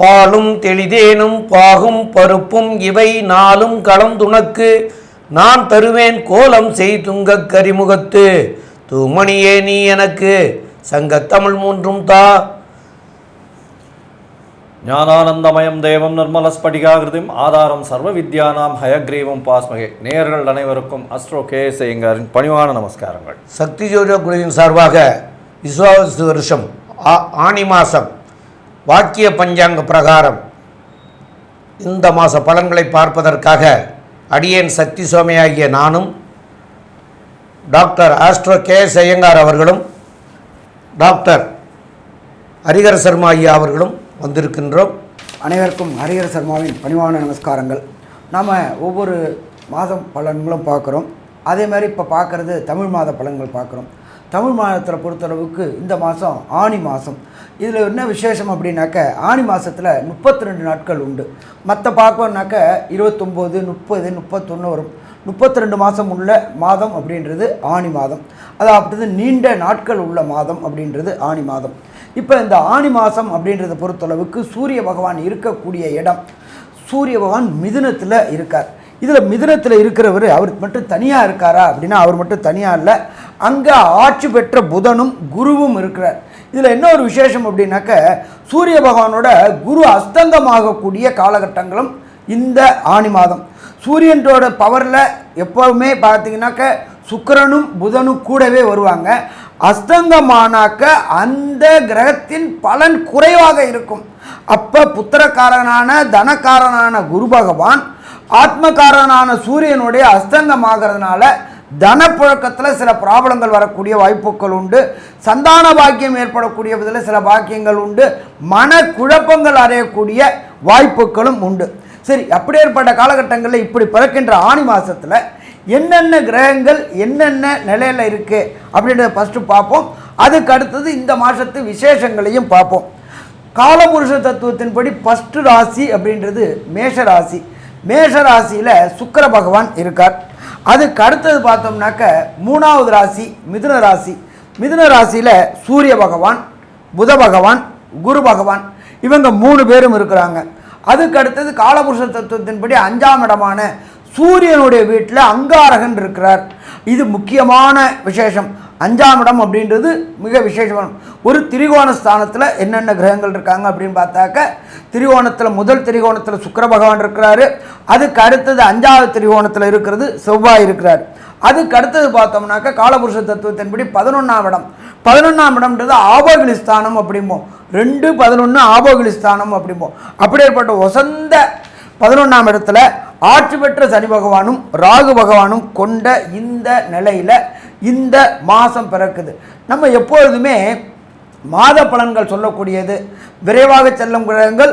பாலும் தெளிதேனும் பாகும் பருப்பும் இவை நாளும் கலந்துனக்கு நான் தருவேன் கோலம் செய் துங்கக் கரிமுகத்து. தூமணியே நீ எனக்கு. சங்கத்தமிழ் மூன்றும் தா. ஞானானந்தமயம் தேவம் நிர்மலஸ்படிகாகிருதிம் ஆதாரம் சர்வ வித்யானாம் ஹயக்ரீவம் பாஸ்மகே. நேயர்கள் அனைவருக்கும் அஸ்ட்ரோ கே ஐயங்காரின் பணிவான நமஸ்காரங்கள். சக்தி ஜோதிட குழுவின் சார்பாக விஸ்வாவசு வருஷம் ஆ- ஆனி மாதம் வாக்கிய பஞ்சாங்க பிரகாரம். இந்த மாத பலன்களை பார்ப்பதற்காக அடியேன் சக்தி சோமையாகிய நானும் doctor Astro K S Iyengar அவர்களும் டாக்டர் ஹரிகர சர்மா ஐயா அவர்களும் வந்திருக்கின்றோம். அனைவருக்கும் ஹரிஹர சர்மாவின் பணிவான நமஸ்காரங்கள். நாம் ஒவ்வொரு மாதம் பலன்களும் பார்க்குறோம். அதே மாதிரி இப்போ பார்க்குறது தமிழ் மாத பலன்கள் பார்க்குறோம். தமிழ் மாதத்தில் பொறுத்தளவுக்கு இந்த மாதம் ஆனி மாதம் இதில் என்ன விசேஷம் அப்படின்னாக்க ஆனி மாதத்தில் முப்பத்தி ரெண்டு நாட்கள் உண்டு. மற்ற பார்க்கணுனாக்க இருபத்தொம்போது முப்பது முப்பத்தொன்று வரும். முப்பத்தி ரெண்டு மாதம் உள்ள மாதம் அப்படின்றது ஆனி மாதம். அதாவது நீண்ட நாட்கள் உள்ள மாதம் அப்படின்றது ஆனி மாதம். இப்போ இந்த ஆனி மாதம் அப்படின்றத பொறுத்தளவுக்கு சூரிய பகவான் இருக்கக்கூடிய இடம். சூரிய பகவான் மிதுனத்தில் இருக்கார். இதில் மிதுனத்தில் இருக்கிறவர் அவர் மட்டும் தனியாக இருக்காரா அப்படின்னா அவர் மட்டும் தனியாக இல்லை. அங்கே ஆட்சி பெற்ற புதனும் குருவும் இருக்கிறார். இதில் என்ன ஒரு விசேஷம் அப்படின்னாக்க சூரிய பகவானோட குரு அஸ்தங்கமாகக்கூடிய காலகட்டங்களும் இந்த ஆனி மாதம். சூரியனோட பவரில் எப்போவுமே பார்த்தீங்கன்னாக்க சுக்கிரனும் புதனும் கூடவே வருவாங்க. அஸ்தங்கமானாக்க அந்த கிரகத்தின் பலன் குறைவாக இருக்கும். அப்போ புத்திரக்காரனான தனக்காரனான குரு பகவான் ஆத்மகாரனான சூரியனுடைய அஸ்தங்கமாகிறதுனால தனப்புழக்கத்தில் சில ப்ராப்ளங்கள் வரக்கூடிய வாய்ப்புகள் உண்டு. சந்தான பாக்கியம் ஏற்படக்கூடிய விதத்தில் சில பாக்கியங்கள் உண்டு. மன குழப்பங்கள் அடையக்கூடிய வாய்ப்புகளும் உண்டு. சரி அப்படியேற்பட்ட காலகட்டங்களில் இப்படி பிறக்கின்ற ஆணி மாதத்தில் என்னென்ன கிரகங்கள் என்னென்ன நிலையில் இருக்குது அப்படின்றத ஃபஸ்ட்டு பார்ப்போம். அதுக்கு அடுத்தது இந்த மாதத்து விசேஷங்களையும் பார்ப்போம். காலபுருஷ தத்துவத்தின்படி ஃபஸ்ட்டு ராசி அப்படின்றது மேஷ ராசி மேஷ ராசியில் சுக்கர பகவான் இருக்கார். அதுக்கு அடுத்தது பார்த்தோம்னாக்க மூணாவது ராசி மிதுன ராசி. மிதுன ராசியில் சூரிய பகவான் புத பகவான் குரு பகவான் இவங்க மூணு பேரும் இருக்கிறாங்க. அதுக்கு அடுத்தது காலபுருஷ தத்துவத்தின்படி அஞ்சாம் இடமான சூரியனுடைய வீட்டில் அங்காரகன் இருக்கிறார். இது முக்கியமான விசேஷம். அஞ்சாம் இடம் அப்படின்றது மிக விசேஷமான ஒரு திரிகோண ஸ்தானத்தில் என்னென்ன கிரகங்கள் இருக்காங்க அப்படின்னு பார்த்தாக்க திரிகோணத்தில் முதல் திரிகோணத்தில் சுக்கர பகவான் இருக்கிறாரு. அதுக்கு அடுத்தது அஞ்சாவது திரிகோணத்தில் இருக்கிறது செவ்வாய் இருக்கிறார். அதுக்கு அடுத்தது பார்த்தோம்னாக்க காலபுருஷ தத்துவத்தின்படி பதினொன்றாம் இடம். பதினொன்றாம் இடம்ன்றது ஆபோகிலிஸ்தானம் அப்படிம்போம். ரெண்டு பதினொன்று ஆபோகிலிஸ்தானம் அப்படிம்போம். அப்படியேற்பட்ட ஒசந்த பதினொன்றாம் இடத்துல ஆட்சி பெற்ற சனி பகவானும் ராகு பகவானும் கொண்ட இந்த நிலையில் இந்த மாதம் பிறக்குது. நம்ம எப்பொழுதுமே மாத பலன்கள் சொல்லக்கூடியது. விரைவாக செல்லும் கிரகங்கள்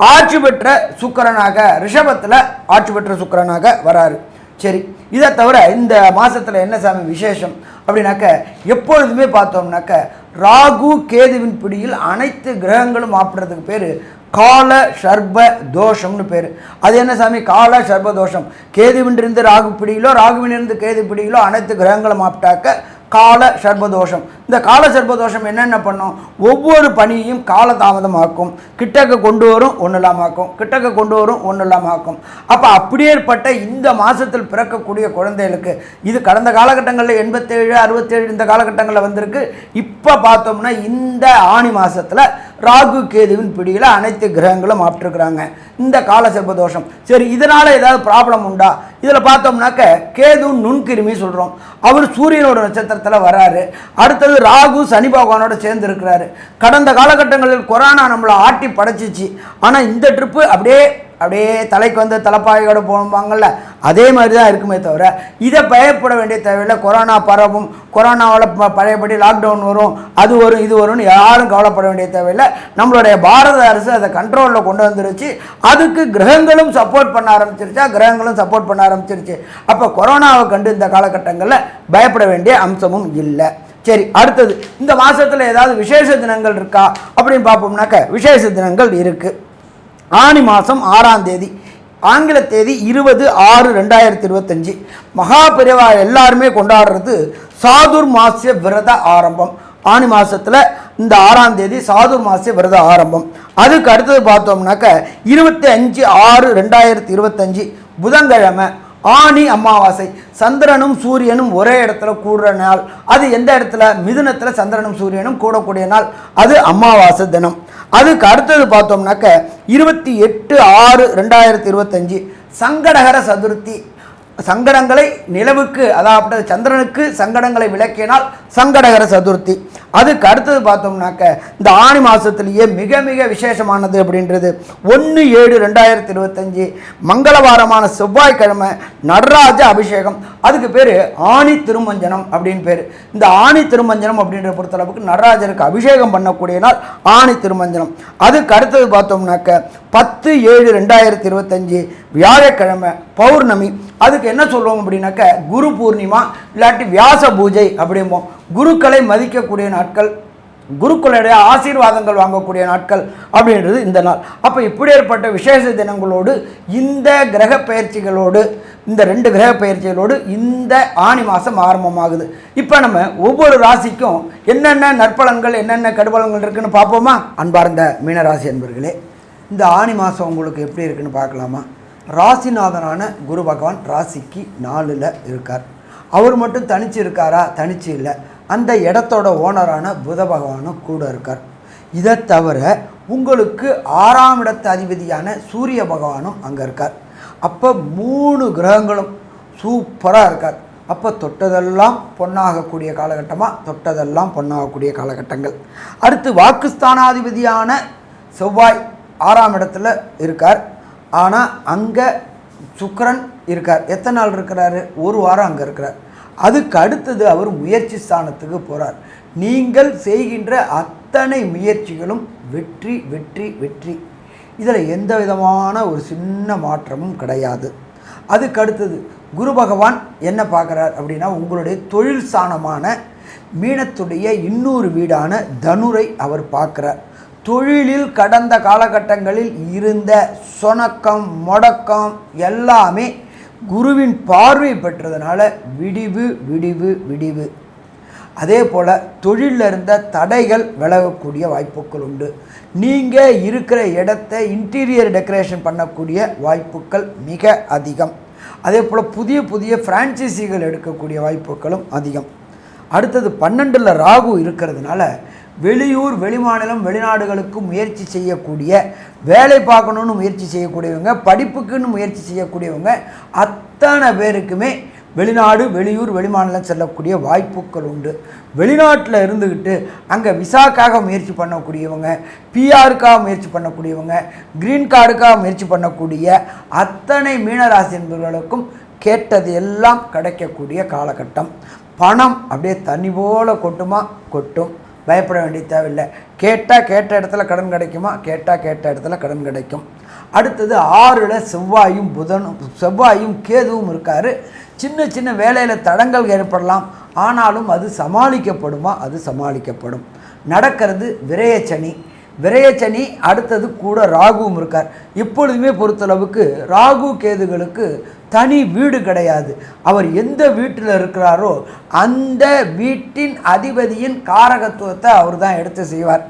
ஆட்சி பெற்ற சுக்கிரனாக ரிஷபத்தில் ஆட்சி பெற்ற சுக்கரனாக வராரு. சரி இதை தவிர இந்த மாதத்தில் என்ன சாமி விசேஷம்? அப்படின்னாக்க எப்பொழுதுமே பார்த்தோம்னாக்க ராகு கேதுவின் பிடியில் அனைத்து கிரகங்களும் ஆப்பிடுறதுக்கு பேர் கால சர்ப தோஷம்னு பேர். அது என்ன சாமி? கால சர்ப தோஷம். கேதுவின்றிருந்து ராகு பிடியிலோ ராகுவினிருந்து கேது பிடியிலோ அனைத்து கிரகங்களும் ஆப்பிட்டாக்க கால சர்பதோஷம் இந்த கால சர்ப்பதோஷம் என்னென்ன பண்ணும்? ஒவ்வொரு பணியையும் காலதாமதமாக்கும். கிட்டக்க கொண்டு வரும் ஒன்று இல்லாமாக்கும் கிட்டக்க கொண்டு வரும் ஒன்று இல்லாமாக்கும் அப்போ அப்படியேற்பட்ட இந்த மாதத்தில் பிறக்கக்கூடிய குழந்தைகளுக்கு இது கடந்த காலகட்டங்களில் எண்பத்தேழு அறுபத்தேழு இந்த காலகட்டங்களில் வந்திருக்கு. இப்போ பார்த்தோம்னா இந்த ஆணி மாதத்தில் ராகு கேதுவின் பிடியில் அனைத்து கிரகங்களும் ஆப்டிருக்கிறாங்க இந்த கால சர்ப்பதோஷம் சரி இதனால் ஏதாவது ப்ராப்ளம் உண்டா? இதில் பார்த்தோம்னாக்க கேது நுண்கிருமி சொல்கிறோம் அவர் சூரியனோட நட்சத்திரத்தில் வராரு. அடுத்தது ராகு சனி பகவானோட சேர்ந்து இருக்கிறாரு. கடந்த காலகட்டங்களில் கொரோனா நம்மளை ஆட்டி படைச்சிச்சு. ஆனால் இந்த ட்ரிப்பு அப்படியே அப்படியே தலைக்கு வந்து தலைப்பாகையோடு போவாங்கல்ல அதே மாதிரி தான் இருக்குமே தவிர இதை பயப்பட வேண்டிய தேவையில்லை. கொரோனா பரவும் கொரோனாவில் ப- பழையபடி லாக்டவுன் வரும் அது வரும் இது வரும்னு யாரும் கவலைப்பட வேண்டிய தேவையில்லை. நம்மளுடைய பாரத அரசு அதை கண்ட்ரோலில் கொண்டு வந்துருச்சு. அதுக்கு கிரகங்களும் சப்போர்ட் பண்ண ஆரம்பிச்சிருச்சா? கிரகங்களும் சப்போர்ட் பண்ண ஆரம்பிச்சிருச்சு. அப்போ கொரோனாவை கண்டு இந்த காலகட்டங்களில் பயப்பட வேண்டிய அம்சமும் இல்லை. சரி அடுத்தது இந்த மாதத்தில் ஏதாவது விசேஷ தினங்கள் இருக்கா? அப்படின்னு பார்ப்போம்னாக்க விசேஷ தினங்கள் இருக்குது ஆனி மாதம் ஆறாம் தேதி ஆங்கில தேதி இருபது ஆறு ரெண்டாயிரத்தி இருபத்தஞ்சி. மகாபிரிவா எல்லாருமே கொண்டாடுறது சாதுர் மாசிய விரத ஆரம்பம். ஆனி மாதத்தில் இந்த ஆறாம் தேதி சாதுர் மாசிய விரத ஆரம்பம். அதுக்கு அடுத்தது பார்த்தோம்னாக்க இருபத்தி அஞ்சு ஆறு ரெண்டாயிரத்தி இருபத்தஞ்சி புதன்கிழமை ஆனி அமாவாசை. சந்திரனும் சூரியனும் ஒரே இடத்துல கூடுற நாள். அது எந்த இடத்துல? மிதுனத்தில் சந்திரனும் சூரியனும் கூடக்கூடிய நாள். அது அமாவாசை தினம். அதுக்கு அடுத்தது பார்த்தோம்னாக்க இருபத்தி எட்டு ஆறு ரெண்டாயிரத்தி இருபத்தஞ்சி. சங்கடகர சதுர்த்தி. சங்கடங்களை நிலவுக்கு அதாவது சந்திரனுக்கு சங்கடங்களை விளக்கினால் சங்கடகர சதுர்த்தி. அதுக்கு அடுத்தது பார்த்தோம்னாக்க இந்த ஆணி மாதத்துலேயே மிக மிக விசேஷமானது அப்படின்றது. ஒன்று ஏழு ரெண்டாயிரத்தி இருபத்தஞ்சி மங்களவாரமான செவ்வாய்க்கிழமை நடராஜ அபிஷேகம். அதுக்கு பேர் ஆணி திருமஞ்சனம் அப்படின்னு பேர். இந்த ஆணி திருமஞ்சனம் அப்படின்ற பொறுத்தளவுக்கு நடராஜருக்கு அபிஷேகம் பண்ணக்கூடிய நாள் ஆணி திருமஞ்சனம். அதுக்கு அடுத்தது பார்த்தோம்னாக்க பத்து ஏழு ரெண்டாயிரத்தி இருபத்தஞ்சி வியாழக்கிழமை பௌர்ணமி. அதுக்கு என்ன சொல்லுவோம் அப்படின்னாக்க குரு பூர்ணிமா இல்லாட்டி வியாச பூஜை அப்படிம்போம். குருக்களை மதிக்கக்கூடிய நாட்கள் குருக்களுடைய ஆசீர்வாதங்கள் வாங்கக்கூடிய நாட்கள் அப்படின்றது இந்த நாள். அப்போ இப்படி ஏற்பட்ட விசேஷ தினங்களோடு இந்த கிரக பயிற்சிகளோடு இந்த ரெண்டு கிரக பயிற்சிகளோடு இந்த ஆணி மாதம் ஆரம்பமாகுது. இப்போ நம்ம ஒவ்வொரு ராசிக்கும் என்னென்ன நற்பலன்கள் என்னென்ன கடுபலன்கள் இருக்குன்னு பார்ப்போமா? அன்பார்ந்த மீனராசி அன்பர்களே இந்த ஆணி மாதம் உங்களுக்கு எப்படி இருக்குன்னு பார்க்கலாமா? ராசிநாதனான குரு பகவான் ராசிக்கு நாலில் இருக்கார். அவர் மட்டும் தனிச்சு இருக்காரா? தனிச்சு இல்லை. அந்த இடத்தோட ஓனரான புத பகவானும் கூட இருக்கார். இதை தவிர உங்களுக்கு ஆறாம் இடத்து அதிபதியான சூரிய பகவானும் அங்கே இருக்கார். அப்போ மூணு கிரகங்களும் சூப்பராக இருக்கார். அப்போ தொட்டதெல்லாம் பொன்னாகக்கூடிய காலகட்டமாக தொட்டதெல்லாம் பொன்னாகக்கூடிய காலகட்டங்கள். அடுத்து வாக்குஸ்தானாதிபதியான செவ்வாய் ஆறாம் இடத்துல இருக்கார். ஆனால் அங்கே சுக்கரன் இருக்கார். எத்தனை நாள் இருக்கிறாரு? ஒரு வாரம் அங்கே இருக்கிறார். அதுக்கு அடுத்தது அவர் முயற்சி ஸ்தானத்துக்கு போகிறார் நீங்கள் செய்கின்ற அத்தனை முயற்சிகளும் வெற்றி வெற்றி வெற்றி. இதில் எந்த விதமான ஒரு சின்ன மாற்றமும் கிடையாது. அதுக்கு அடுத்தது குரு பகவான் என்ன பார்க்குறார் அப்படின்னா உங்களுடைய தொழில் ஸ்தானமான மீனத்துடைய இன்னொரு வீடான தனுரை அவர் பார்க்குறார். தொழிலில் கடந்த காலகட்டங்களில் இருந்த சொணக்கம் முடக்கம் எல்லாமே குருவின் பார்வை பெற்றதுனால விடிவு விடிவு விடிவு. அதே போல் தொழிலில் இருந்த தடைகள் விலகக்கூடிய வாய்ப்புகள் உண்டு. நீங்கள் இருக்கிற இடத்த இன்டீரியர் டெக்கரேஷன் பண்ணக்கூடிய வாய்ப்புகள் மிக அதிகம். அதே போல் புதிய புதிய ஃப்ரான்ச்சைசிகள் எடுக்கக்கூடிய வாய்ப்புகளும் அதிகம். அடுத்தது பன்னெண்டில் ராகு இருக்கிறதுனால வெளியூர் வெளிமாநிலம் வெளிநாடுகளுக்கு முயற்சி செய்யக்கூடிய வேலை பார்க்கணுன்னு முயற்சி செய்யக்கூடியவங்க படிப்புக்குன்னு முயற்சி செய்யக்கூடியவங்க அத்தனை பேருக்குமே வெளிநாடு வெளியூர் வெளிமாநிலம் செல்லக்கூடிய வாய்ப்புகள் உண்டு. வெளிநாட்டில் இருந்துக்கிட்டு அங்கே விசாக்காக முயற்சி பண்ணக்கூடியவங்க பிஆருக்காக முயற்சி பண்ணக்கூடியவங்க க்ரீன் கார்டுக்காக முயற்சி பண்ணக்கூடிய அத்தனை மீனராசி என்பவர்களுக்கும் கேட்டது எல்லாம் கிடைக்கக்கூடிய காலகட்டம். பணம் அப்படியே தண்ணி போல் கொட்டுமா? கொட்டும். பயப்பட வேண்டிய தேவையில்லை. கேட்டால் கேட்ட இடத்துல கடன் கிடைக்குமா? கேட்டால் கேட்ட இடத்துல கடன் கிடைக்கும். அடுத்தது ஆறில் செவ்வாயும் புதனும் செவ்வாயும் கேதுவும் இருக்கார். சின்ன சின்ன வேலையில் தடங்கள் ஏற்படலாம். ஆனாலும் அது சமாளிக்கப்படுமா? அது சமாளிக்கப்படும். நடக்கிறது விரயச்சனி. விரயச்சனி அடுத்தது கூட ராகுவும் இருக்கார். எப்பொழுதுமே பொறுத்தளவுக்கு ராகு கேதுகளுக்கு தனி வீடு கிடையாது. அவர் எந்த வீட்டில் இருக்கிறாரோ அந்த வீட்டின் அதிபதியின் காரகத்துவத்தை அவர் தான் எடுத்து செய்வார்.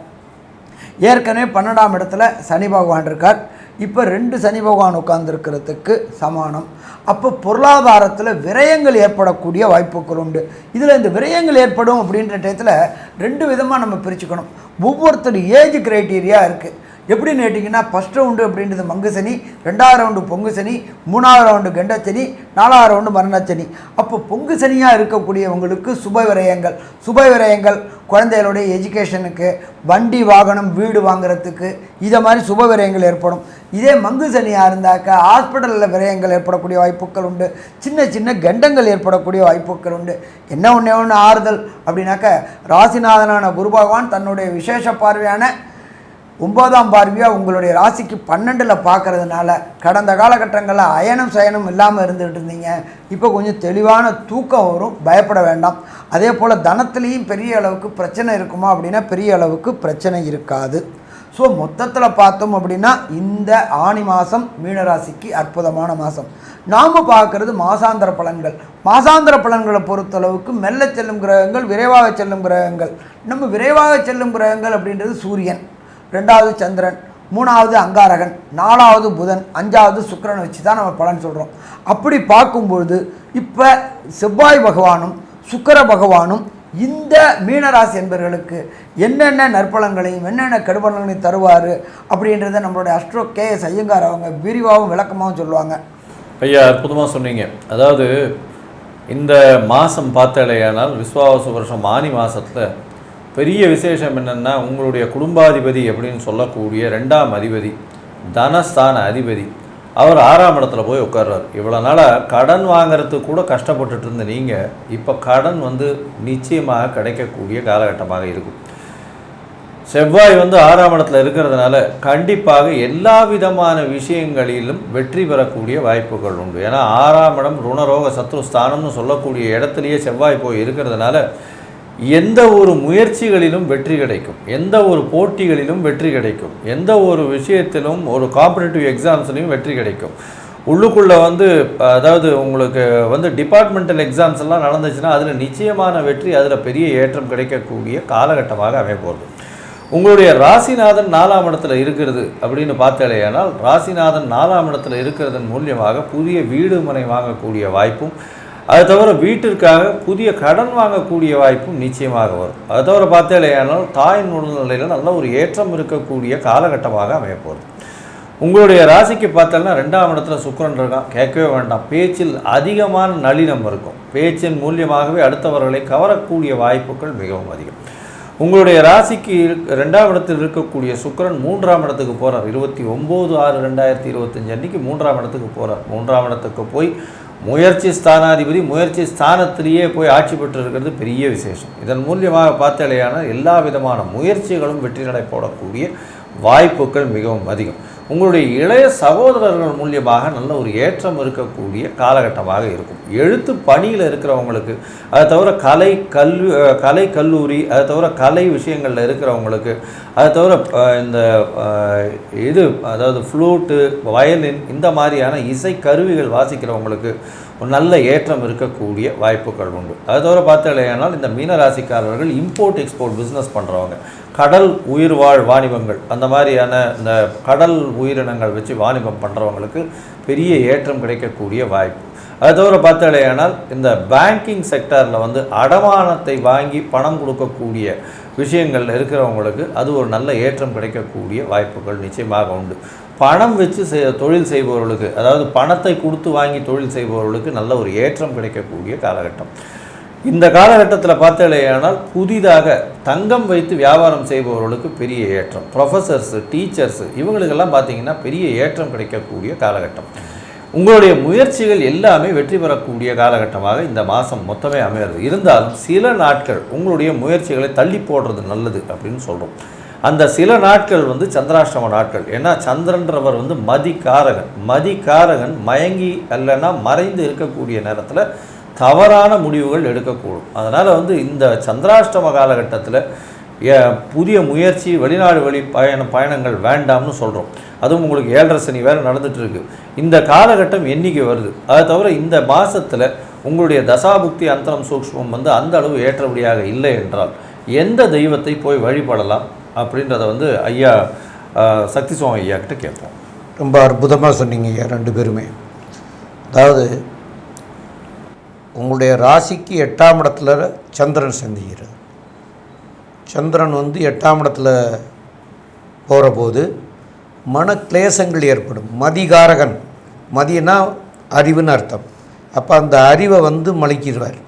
ஏற்கனவே பன்னெண்டாம் இடத்துல சனி பகவான் இருக்கார். இப்போ ரெண்டு சனி பகவான் உட்கார்ந்துருக்கிறதுக்கு சமானம். அப்போ பொருளாதாரத்தில் விரயங்கள் ஏற்படக்கூடிய வாய்ப்புகள் உண்டு. இதில் இந்த விரயங்கள் ஏற்படும் அப்படின்ற டயத்தில் ரெண்டு விதமாக நம்ம பிரிச்சுக்கணும். ஒவ்வொருத்தர் ஏஜ் கிரைட்டீரியா இருக்குது எப்படின்னு கேட்டிங்கன்னா ஃபஸ்ட் ரவுண்டு அப்படின்றது மங்கு சனி ரெண்டாவது ரவுண்டு பொங்கு சனி மூணாவது ரவுண்டு கெண்டச்சனி சனி நாலாவது ரவுண்டு மரணச்சனி அப்போ பொங்கு சனியாக இருக்கக்கூடியவங்களுக்கு சுப விரயங்கள். சுப விரயங்கள் குழந்தைகளுடைய எஜுகேஷனுக்கு வண்டி வாகனம் வீடு வாங்குறதுக்கு இதை மாதிரி சுப விரயங்கள் ஏற்படும். இதே மங்கு சனியாக இருந்தாக்கா ஹாஸ்பிட்டலில் விரயங்கள் ஏற்படக்கூடிய வாய்ப்புகள் உண்டு. சின்ன சின்ன கண்டங்கள் ஏற்படக்கூடிய வாய்ப்புகள் உண்டு. என்ன ஒன்று ஒன்று ஆறுதல் அப்படின்னாக்க ராசிநாதனான குரு பகவான் தன்னுடைய விசேஷ பார்வையான ஒன்பதாம் பார்வையாக உங்களுடைய ராசிக்கு பன்னெண்டில் பார்க்கறதுனால கடந்த காலகட்டங்களில் அயனம் சயனம் இல்லாமல் இருந்துகிட்டு இருந்தீங்க. இப்போ கொஞ்சம் தெளிவான தூக்கம் வரும். பயப்பட வேண்டாம். அதே போல் தனத்துலேயும் பெரிய அளவுக்கு பிரச்சனை இருக்குமா அப்படின்னா பெரிய அளவுக்கு பிரச்சனை இருக்காது. ஸோ மொத்தத்தில் பார்த்தோம் அப்படின்னா இந்த ஆணி மாதம் மீனராசிக்கு அற்புதமான மாதம் நாம் பார்க்குறது மாசாந்திர பலன்கள். மாசாந்திர பலன்களை பொறுத்தளவுக்கு மெல்ல செல்லும் கிரகங்கள் விரைவாக செல்லும் கிரகங்கள். நம்ம விரைவாக செல்லும் கிரகங்கள் அப்படின்றது சூரியன். ரெண்டாவது சந்திரன் மூணாவது அங்காரகன் நாலாவது புதன் அஞ்சாவது சுக்கிரனை வச்சு தான் நம்ம பலன் சொல்கிறோம் அப்படி பார்க்கும்பொழுது இப்போ செவ்வாய் பகவானும் சுக்கர பகவானும் இந்த மீனராசி என்பவர்களுக்கு என்னென்ன நற்பலன்களையும் என்னென்ன கெடுபலன்களையும் தருவார் அப்படின்றத நம்மளுடைய அஸ்ட்ரோ கே எஸ் ஐயங்கார் அவங்க விரிவாகவும் விளக்கமாகவும் சொல்லுவாங்க. ஐயா அற்புதமாக சொன்னீங்க. அதாவது இந்த மாதம் பார்த்தாலேயானால் விஸ்வாவசு வருஷம் ஆனி மாதத்தில் பெரிய விசேஷம் என்னென்னா உங்களுடைய குடும்பாதிபதி அப்படின்னு சொல்லக்கூடிய ரெண்டாம் அதிபதி தனஸ்தான அதிபதி அவர் ஆறாம் இடத்துல போய் உட்கார்றாரு. இவ்வளோ நாளாக கடன் வாங்கிறதுக்கு கூட கஷ்டப்பட்டுட்டு இருந்த நீங்கள் இப்போ கடன் வந்து நிச்சயமாக கிடைக்கக்கூடிய காலகட்டமாக இருக்கும். செவ்வாய் வந்து ஆறாம் இடத்துல இருக்கிறதுனால கண்டிப்பாக எல்லா விதமான விஷயங்களிலும் வெற்றி பெறக்கூடிய வாய்ப்புகள் உண்டு. ஏன்னா ஆறாம் இடம் ருணரோக சத்ருஸ்தானம்னு சொல்லக்கூடிய இடத்துலையே செவ்வாய் போய் இருக்கிறதுனால எந்த ஒரு முயற்சிகளிலும் வெற்றி கிடைக்கும். எந்த ஒரு போட்டிகளிலும் வெற்றி கிடைக்கும். எந்த ஒரு விஷயத்திலும் ஒரு காம்படிட்டிவ் எக்ஸாம்ஸ்லையும் வெற்றி கிடைக்கும். உள்ளுக்குள்ளே வந்து அதாவது உங்களுக்கு வந்து டிபார்ட்மெண்டல் எக்ஸாம்ஸ் எல்லாம் நடந்துச்சுன்னா அதில் நிச்சயமான வெற்றி அதில் பெரிய ஏற்றம் கிடைக்கக்கூடிய காலகட்டமாக அமையப்போகுது உங்களுடைய ராசிநாதன் நாலாம் இடத்துல இருக்கிறது அப்படின்னு பார்த்தாலேயானால் ராசிநாதன் நாலாம் இடத்துல இருக்கிறதன் மூலியமாக புதிய வீடு மனை வாங்கக்கூடிய வாய்ப்பும் அது தவிர வீட்டிற்காக புதிய கடன் வாங்கக்கூடிய வாய்ப்பும் நிச்சயமாக வரும். அது தவிர பார்த்தாலேயானால் தாயின் உடல்நிலையில் நல்ல ஒரு ஏற்றம் இருக்கக்கூடிய காலகட்டமாக அமையப்போகுது உங்களுடைய ராசிக்கு பார்த்தோம்னா ரெண்டாம் இடத்துல சுக்கரன் இருக்கான். கேட்கவே வேண்டாம். பேச்சில் அதிகமான நளினம் இருக்கும். பேச்சின் மூலியமாகவே அடுத்தவர்களை கவரக்கூடிய வாய்ப்புகள் மிகவும் அதிகம். உங்களுடைய ராசிக்கு ரெண்டாம் இடத்தில் இருக்கக்கூடிய சுக்கரன் மூன்றாம் இடத்துக்கு போகிறார் இருபத்தி ஒம்பது ஆறு ரெண்டாயிரத்தி இருபத்தஞ்சு அன்னைக்கு மூன்றாம் இடத்துக்கு போகிறார் மூன்றாம் இடத்துக்கு போய் முயற்சி ஸ்தானாதிபதி முயற்சி ஸ்தானத்திலேயே போய் ஆட்சி பெற்று இருக்கிறது பெரிய விசேஷம். இதன் மூலியமாக பார்த்தாலேயான எல்லா விதமான முயற்சிகளும் வெற்றி நடை போடக்கூடிய வாய்ப்புகள் மிகவும் அதிகம். உங்களுடைய இளைய சகோதரர்கள் மூலியமாக நல்ல ஒரு ஏற்றம் இருக்கக்கூடிய காலகட்டமாக இருக்கும். எழுத்து பணியில் இருக்கிறவங்களுக்கு அதை தவிர கலை கல்வி கலை கல்லூரி அதை தவிர கலை விஷயங்களில் இருக்கிறவங்களுக்கு அதை தவிர இந்த இது அதாவது ஃப்ளூட்டு வயலின் இந்த மாதிரியான இசை கருவிகள் வாசிக்கிறவங்களுக்கு ஒரு நல்ல ஏற்றம் இருக்கக்கூடிய வாய்ப்புகள் உண்டு. அது தவிர பார்த்தாலேயானால் இந்த மீனராசிக்காரர்கள் இம்போர்ட் எக்ஸ்போர்ட் பிஸ்னஸ் பண்ணுறவங்க கடல் உயிர்வாழ் வாணிபங்கள் அந்த மாதிரியான இந்த கடல் உயிரினங்கள் வச்சு வாணிபம் பண்ணுறவங்களுக்கு பெரிய ஏற்றம் கிடைக்கக்கூடிய வாய்ப்பு. அது தவிர பார்த்தாலேயானால் இந்த பேங்கிங் செக்டாரில் வந்து அடமானத்தை வாங்கி பணம் கொடுக்கக்கூடிய விஷயங்கள் இருக்கிறவங்களுக்கு அது ஒரு நல்ல ஏற்றம் கிடைக்கக்கூடிய வாய்ப்புகள் நிச்சயமாக உண்டு. பணம் வச்சு செய் தொழில் செய்பவர்களுக்கு அதாவது பணத்தை கொடுத்து வாங்கி தொழில் செய்பவர்களுக்கு நல்ல ஒரு ஏற்றம் கிடைக்கக்கூடிய காலகட்டம். இந்த காலகட்டத்தில் பார்த்தாலேயானால் புதிதாக தங்கம் வைத்து வியாபாரம் செய்பவர்களுக்கு பெரிய ஏற்றம். ப்ரொஃபஸர்ஸு டீச்சர்ஸு இவங்களுக்கெல்லாம் பார்த்தீங்கன்னா பெரிய ஏற்றம் கிடைக்கக்கூடிய காலகட்டம். உங்களுடைய முயற்சிகள் எல்லாமே வெற்றி பெறக்கூடிய காலகட்டமாக இந்த மாதம் மொத்தமே அமையிறது இருந்தாலும் சில நாட்கள் உங்களுடைய முயற்சிகளை தள்ளி போடுறது நல்லது அப்படின்னு சொல்கிறோம் அந்த சில நாட்கள் வந்து சந்திராஷ்டம நாட்கள். ஏன்னா சந்திரன்றவர் வந்து மதிக்காரகன். மதிக்காரகன் மயங்கி அல்லனா மறைந்து இருக்கக்கூடிய நேரத்தில் தவறான முடிவுகள் எடுக்கக்கூடும். அதனால் வந்து இந்த சந்திராஷ்டம காலகட்டத்தில் ஏ- புதிய முயற்சி வெளிநாடு வழி பயண பயணங்கள் வேண்டாம்னு சொல்கிறோம் அதுவும் உங்களுக்கு ஏழரை சனி வேறு நடந்துட்டு இருக்கு இந்த காலகட்டம் என்றைக்கு வருது? அதை தவிர இந்த மாதத்தில் உங்களுடைய தசாபுக்தி அந்தரம் சூக்ஷ்மம் வந்து அந்த அளவு ஏற்றபடியாக இல்லை என்றால் எந்த தெய்வத்தை போய் வழிபடலாம்? அப்படின்றத வந்து ஐயா சக்தி சுவாமி ஐயா கிட்ட கேட்போம். ரொம்ப அற்புதமாக சொன்னீங்க ஐயா ரெண்டு பேருமே. அதாவது உங்களுடைய ராசிக்கு எட்டாம் இடத்துல சந்திரன் சந்திக்கிறது சந்திரன் வந்து எட்டாம் இடத்துல போகிற போது மன கிளேசங்கள் ஏற்படும். மதிகாரகன். மதினா அறிவுன்னு அர்த்தம். அப்போ அந்த அறிவை வந்து மலைக்கிடுவார்.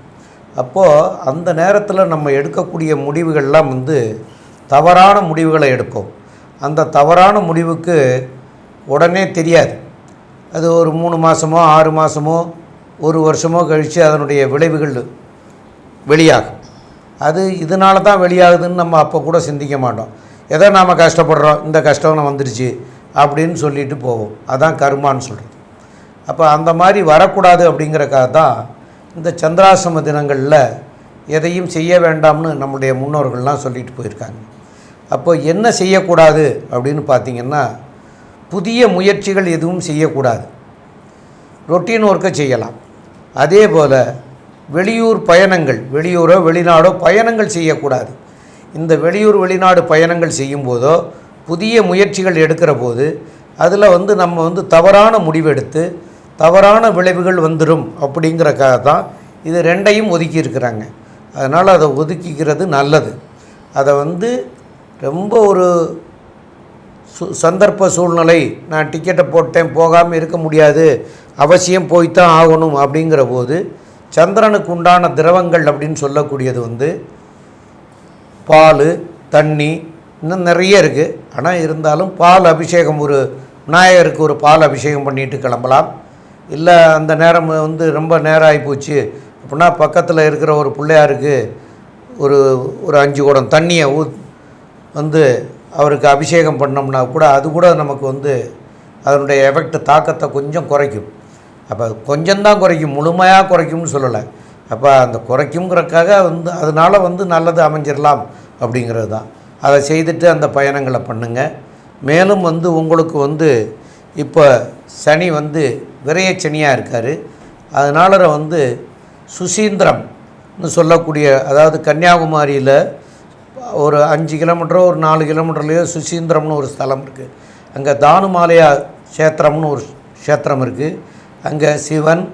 அப்போது அந்த நேரத்தில் நம்ம எடுக்கக்கூடிய முடிவுகள்லாம் வந்து தவறான முடிவுகளை எடுப்போம். அந்த தவறான முடிவுக்கு உடனே தெரியாது. அது ஒரு மூணு மாதமோ ஆறு மாதமோ ஒரு வருஷமோ கழித்து அதனுடைய விளைவுகள் வெளியாகும். அது இதனால தான் வெளியாகுதுன்னு நம்ம அப்போ கூட சிந்திக்க மாட்டோம். ஏதோ நாம் கஷ்டப்படுறோம் இந்த கஷ்டம் வந்துடுச்சு அப்படின்னு சொல்லிட்டு போவோம். அதான் கருமான்னு சொல்கிறது அப்போ அந்த மாதிரி வரக்கூடாது அப்படிங்கிறக்காக தான் இந்த சந்திராசிரம தினங்களில் எதையும் செய்ய வேண்டாம்னு நம்முடைய முன்னோர்கள்லாம் சொல்லிட்டு போயிருக்காங்க. அப்போ என்ன செய்யக்கூடாது அப்படின்னு பார்த்தீங்கன்னா புதிய முயற்சிகள் எதுவும் செய்யக்கூடாது. ரொட்டீன் ஒர்க்கை செய்யலாம். அதே போல் வெளியூர் பயணங்கள் வெளியூரோ வெளிநாடோ பயணங்கள் செய்யக்கூடாது. இந்த வெளியூர் வெளிநாடு பயணங்கள் செய்யும்போதோ புதிய முயற்சிகள் எடுக்கிற போது அதில் வந்து நம்ம வந்து தவறான முடிவெடுத்து தவறான விளைவுகள் வந்துடும் அப்படிங்கிறக்காக தான் இது ரெண்டையும் ஒதுக்கி இருக்கிறாங்க. அதனால் அதை ஒதுக்கிக்கிறது நல்லது. அதை வந்து ரொம்ப ஒரு சு சந்தர்ப்ப சூழ்நிலை. நான் டிக்கெட்டை போட்டேன் போகாமல் இருக்க முடியாது. அவசியம் போய்த்தான் ஆகணும் அப்படிங்கிற போது சந்திரனுக்கு உண்டான திரவங்கள் அப்படின்னு சொல்லக்கூடியது வந்து பால் தண்ணி இன்னும் நிறைய இருக்குது ஆனால் இருந்தாலும் பால் அபிஷேகம் ஒரு விநாயகருக்கு ஒரு பால் அபிஷேகம் பண்ணிட்டு கிளம்பலாம். இல்லை அந்த நேரம் வந்து ரொம்ப நேரம் ஆகிப்போச்சு அப்படின்னா பக்கத்தில் இருக்கிற ஒரு பிள்ளையாருக்கு ஒரு ஒரு அஞ்சு குடம் தண்ணியை ஊ வந்து அவருக்கு அபிஷேகம் பண்ணோம்னா கூட அது கூட நமக்கு வந்து அதனுடைய எஃபெக்ட் தாக்கத்தை கொஞ்சம் குறைக்கும். அப்போ கொஞ்சம்தான் குறைக்கும் முழுமையாக குறைக்கும்னு சொல்லலை. அப்போ அந்த குறைக்குங்கிறக்காக வந்து அதனால் வந்து நல்லது அமைஞ்சிடலாம் அப்படிங்கிறது தான். அதை செய்துட்டு அந்த பயணங்களை பண்ணுங்கள் மேலும் வந்து உங்களுக்கு வந்து இப்போ சனி வந்து விரைய சனியாக இருக்கார். அதனால் வந்து சுசீந்திரம்னு சொல்லக்கூடிய அதாவது கன்னியாகுமரியில் ஒரு அஞ்சு கிலோமீட்டரோ ஒரு நாலு கிலோமீட்டர்லேயோ சுசீந்திரம்னு ஒரு ஸ்தலம் இருக்குது அங்கே தானுமாலயா க்ஷேத்திரம்னு ஒரு க்ஷேத்திரம் இருக்குது அங்கே சிவன்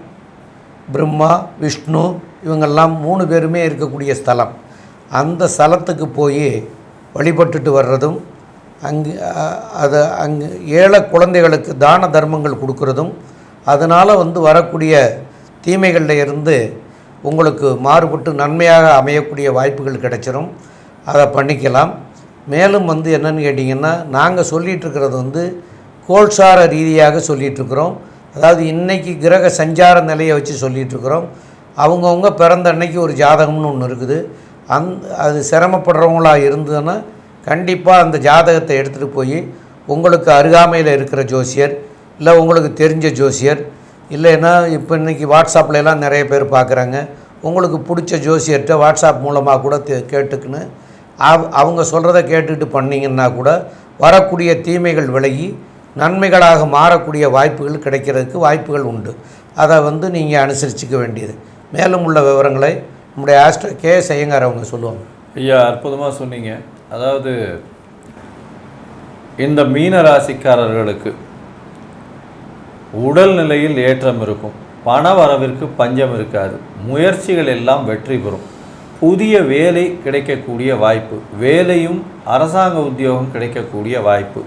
பிரம்மா விஷ்ணு இவங்கெல்லாம் மூணு பேருமே இருக்கக்கூடிய ஸ்தலம். அந்த ஸ்தலத்துக்கு போய் வழிபட்டுட்டு வர்றதும் அங்கு அது அங்கு ஏழை குழந்தைகளுக்கு தான தர்மங்கள் கொடுக்கறதும் அதனால் வந்து வரக்கூடிய தீமைகளில் இருந்து உங்களுக்கு மாறுபட்டு நன்மையாக அமையக்கூடிய வாய்ப்புகள் கிடைச்சிரும். அதை பண்ணிக்கலாம். மேலும் வந்து என்னென்னு கேட்டிங்கன்னா நாங்கள் சொல்லிகிட்ருக்கிறது வந்து கோல்சார ரீதியாக சொல்லிகிட்ருக்குறோம் அதாவது இன்றைக்கி கிரக சஞ்சார நிலையை வச்சு சொல்லிகிட்ருக்குறோம் அவங்கவுங்க பிறந்த அன்னைக்கு ஒரு ஜாதகம்னு ஒன்று இருக்குது. அந் அது சிரமப்படுறவங்களா இருந்ததுன்னா கண்டிப்பாக அந்த ஜாதகத்தை எடுத்துகிட்டு போய் உங்களுக்கு அருகாமையில் இருக்கிற ஜோசியர் இல்லை உங்களுக்கு தெரிஞ்ச ஜோசியர் இல்லைன்னா இப்போ இன்றைக்கி வாட்ஸ்அப்லலாம் நிறைய பேர் பார்க்குறாங்க உங்களுக்கு பிடிச்ச ஜோசியர்கிட்ட வாட்ஸ்அப் மூலமாக கூட தே- கேட்டுக்குன்னு அவ் அவங்க சொல்கிறத கேட்டுட்டு பண்ணிங்கன்னா கூட வரக்கூடிய தீமைகள் விலகி நன்மைகளாக மாறக்கூடிய வாய்ப்புகள் கிடைக்கிறதுக்கு வாய்ப்புகள் உண்டு. அதை வந்து நீங்கள் அனுசரிச்சுக்க வேண்டியது. மேலும் உள்ள விவரங்களை நம்முடைய ஆஸ்ட்ரோ கே செய்யங்கார் அவங்க சொல்லுவாங்க. ஐயா அற்புதமாக சொன்னீங்க. அதாவது இந்த மீன ராசிக்காரர்களுக்கு உடல் நிலையில் ஏற்றம் இருக்கும். பண வரவிற்கு பஞ்சம் இருக்காது. முயற்சிகள் எல்லாம் வெற்றி பெறும். புதிய வேலை கிடைக்கக்கூடிய வாய்ப்பு வேலையும் அரசாங்க உத்தியோகம் கிடைக்கக்கூடிய வாய்ப்பு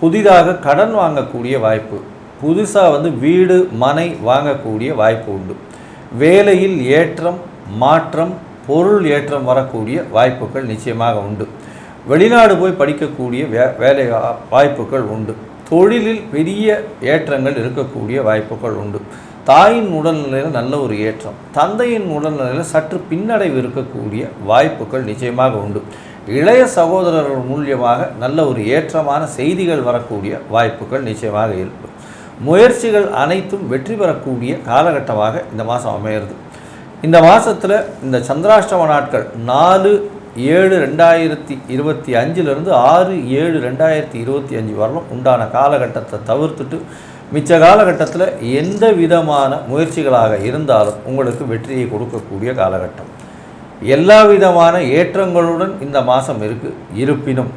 புதிதாக கடன் வாங்கக்கூடிய வாய்ப்பு புதுசாக வந்து வீடு மனை வாங்கக்கூடிய வாய்ப்பு உண்டு. வேலையில் ஏற்றம் மாற்றம் பொருள் ஏற்றம் வரக்கூடிய வாய்ப்புகள் நிச்சயமாக உண்டு. வெளிநாடு போய் படிக்கக்கூடிய வே வேலை வாய்ப்புகள் உண்டு. தொழிலில் பெரிய ஏற்றங்கள் இருக்கக்கூடிய வாய்ப்புகள் உண்டு. தாயின் உடல்நிலையில் நல்ல ஒரு ஏற்றம். தந்தையின் உடல்நிலையில் சற்று பின்னடைவு இருக்கக்கூடிய வாய்ப்புகள் நிச்சயமாக உண்டு. இளைய சகோதரர்கள் மூலியமாக நல்ல ஒரு ஏற்றமான செய்திகள் வரக்கூடிய வாய்ப்புகள் நிச்சயமாக இருக்கும். முயற்சிகள் அனைத்தும் வெற்றி பெறக்கூடிய காலகட்டமாக இந்த மாதம் அமையிறது. இந்த மாதத்தில் இந்த சந்திராஷ்டம நாட்கள் நாலு ஏழு ரெண்டாயிரத்தி இருபத்தி அஞ்சிலிருந்து ஆறு ஏழு ரெண்டாயிரத்தி இருபத்தி அஞ்சு வரலும் உண்டான காலகட்டத்தை தவிர்த்துட்டு மிச்ச காலகட்டத்தில் எந்த விதமான முயற்சிகளாக இருந்தாலும் உங்களுக்கு வெற்றியை கொடுக்கக்கூடிய காலகட்டம். எல்லா விதமான ஏற்றங்களுடன் இந்த மாதம் இருக்குது இருப்பினும்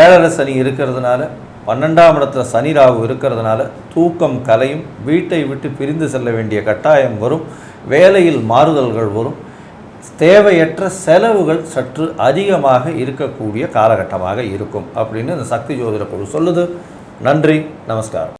ஏழரை சனி இருக்கிறதுனால பன்னெண்டாம் இடத்துல சனி ராகு இருக்கிறதுனால தூக்கம் கலையும் வீட்டை விட்டு பிரிந்து செல்ல வேண்டிய கட்டாயம் வரும். வேலையில் மாறுதல்கள் வரும். தேவையற்ற செலவுகள் சற்று அதிகமாக இருக்கக்கூடிய காலகட்டமாக இருக்கும் அப்படின்னு இந்த சக்தி ஜோதிட குழு சொல்லுது. நன்றி நமஸ்காரம்.